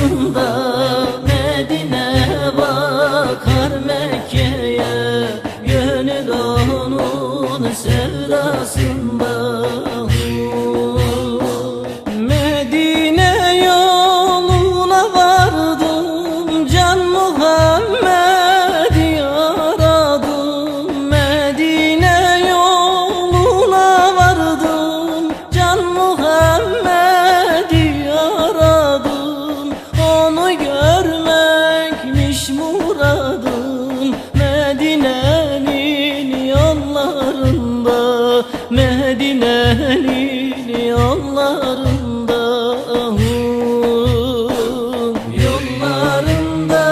ravzasında Medine bakar Mekke'ye Gönül onun sevdasında Medine'nin yollarında Yollarında,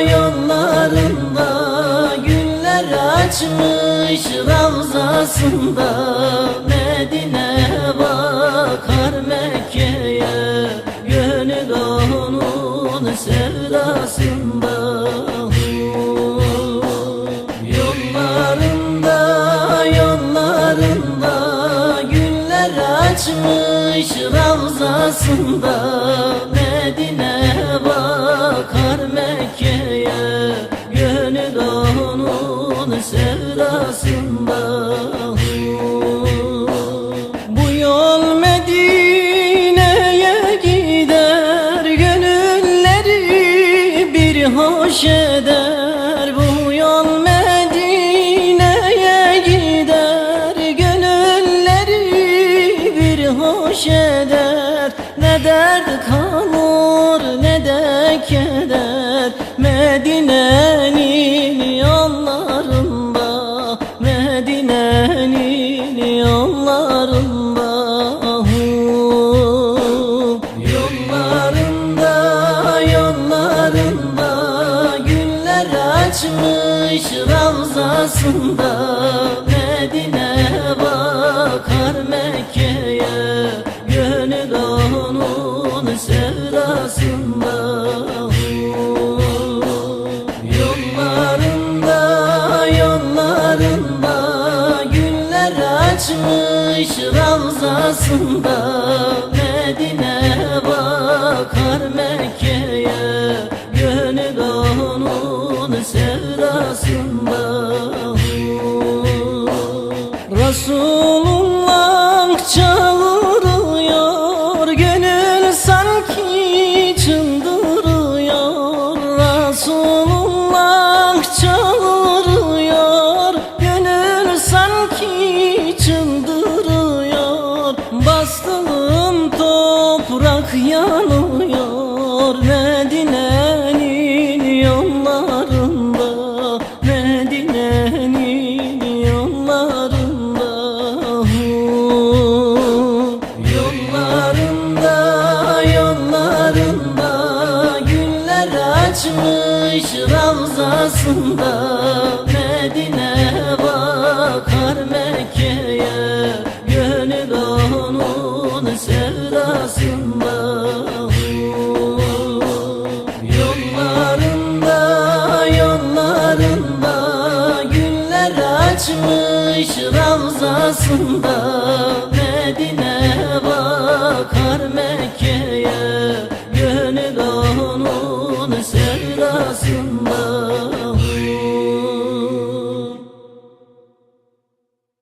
yollarında Güller açmış ravzasında Medine bakar Mekke'ye Gönül onun sevdasında açmış ravzasında Medine bakar Mekke'ye Gönül onun sevdasında. Bu yol Medine'ye gider Gönülleri bir hoş eder Ne dert kalır ne de keder. Medine'nin yollarında Medine'nin yollarında. Yollarında, yollarında Güller açmış ravzasında. Medine bakar Mekke'ye açmış ravzasında Medine bakar Mekke'ye Gönül onun sevdasında. Resulullah çağırıyor toprak yanıyor Medine'nin yollarında Medine'nin yollarında. Yollarında, yollarında Güller açmış ravzasında. Medine bakar Mekke'ye arasında Medine bakar Mekke'ye Gönül onun sevdasında.